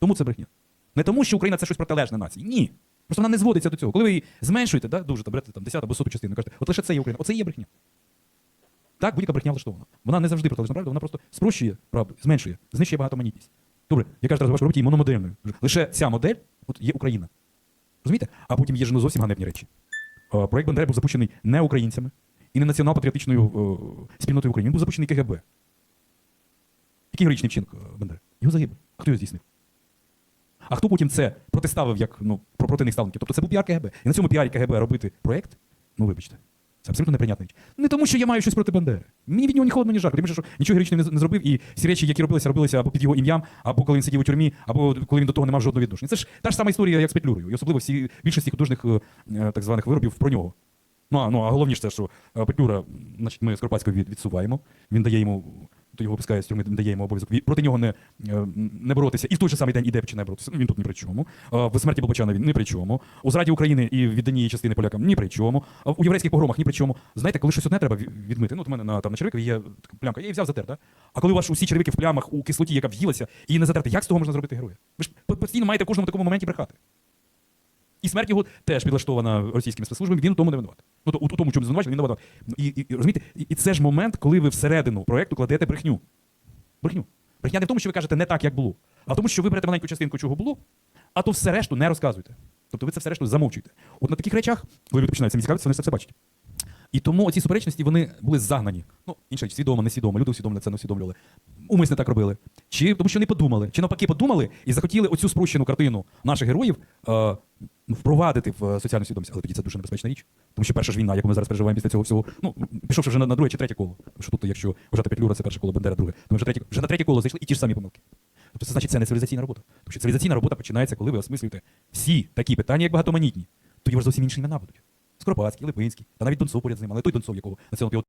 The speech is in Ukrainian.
Тому це брехня. Не тому, що Україна це щось протилежне нації. Ні. Просто вона не зводиться до цього. Коли ви її зменшуєте, да, дуже там, берете там, 10 або 100 частину, кажете, от лише це є Україна. Оце є брехня. Так, будь-яка брехня влаштована. Вона не завжди протилежна правда, вона просто спрощує правду, зменшує, знищує багатоманітність. Добре, я кажу, зараз робити її мономодельною. Лише ця модель от є Україна. Розумієте? А потім є ж ну, зовсім ганебні речі. Проект Бандери був запущений не українцями і не націонал-патріотичною е, спільнотою України. Він був запущений КГБ. Який героїчний вчинок е, Бандери? Його загибель. Хто його здійснив? А хто потім це протиставив як ну, про проти них ставленників? Тобто це був піар КГБ. І на цьому піарі КГБ робити проект, ну вибачте, це абсолютно неприйнятна річ. Не тому, що я маю щось проти Бандери. Мені від нього ні холодно, ні жарко. Тим що нічого героїчного не, зробив, і всі речі, які робилися, робилися або під його ім'ям, або коли він сидів у тюрмі, або коли він до того не мав жодного відношення. Це ж та ж сама історія, як з Петлюрою. І особливо всі більшості художніх е, е, так званих виробів про нього. Ну, а, ну, а головніше що е, Петлюра, значить, ми Скоропадського від, відсуваємо. Він дає йому, то його випускає з тюрми, дає йому обов'язок проти нього не, е, не боротися. І в той же самий день іде починає боротися. Він тут ні при чому. Е, В смерті Болбочана він ні при чому. У зраді України і відданні частини полякам ні при чому. У єврейських погромах ні при чому. Знаєте, коли щось одне треба відмити. Ну, от у мене на, там, на черевикові є плямка, я її взяв затер, да? А коли у вас усі черевики в плямах у кислоті, яка в'їлася, і не затерти, як з того можна зробити героя? Ви ж постійно маєте в кожному такому моменті брехати. І смерть його теж підлаштована російськими спецслужбами, він у тому не винуватий. Ну, то, у, тому, чому звинувачений, він не винуватий. Ну, І, і, і, розумієте, і, і це ж момент, коли ви всередину проєкту кладете брехню. Брехню. Брехня не в тому, що ви кажете не так, як було, а в тому, що ви берете маленьку частинку, чого було, а то все решту не розказуєте. Тобто ви це все решту замовчуєте. От на таких речах, коли люди починають самі цікавитися, вони це все бачать. І тому оці суперечності вони були загнані. Ну, річ, свідомо, несвідомо. Люди усвідомлено це не усвідомлювали. Умисне так робили. Чи тому, що не подумали, чи навпаки подумали і захотіли оцю спрощену картину наших героїв е, впровадити в е, соціальну свідомість. Але тоді це дуже небезпечна річ. Тому що перша ж війна, яку ми зараз переживаємо після цього всього, ну, пішовши вже на, на друге чи третє коло. Тому що тут, якщо вважати Петлюра, це перше коло Бендера, друге. Тому вже, третє, вже на третє коло зайшли і ті ж самі помилки. Тобто це значить, це не цивілізаційна робота. Тому що цивілізаційна робота починається, коли ви осмислюєте всі такі питання, як багатоманітні. Тоді вас зовсім інші імена будуть. Скоропадський, Липинський, та навіть Донцов поряд з ним, але той Донцов, якого націонал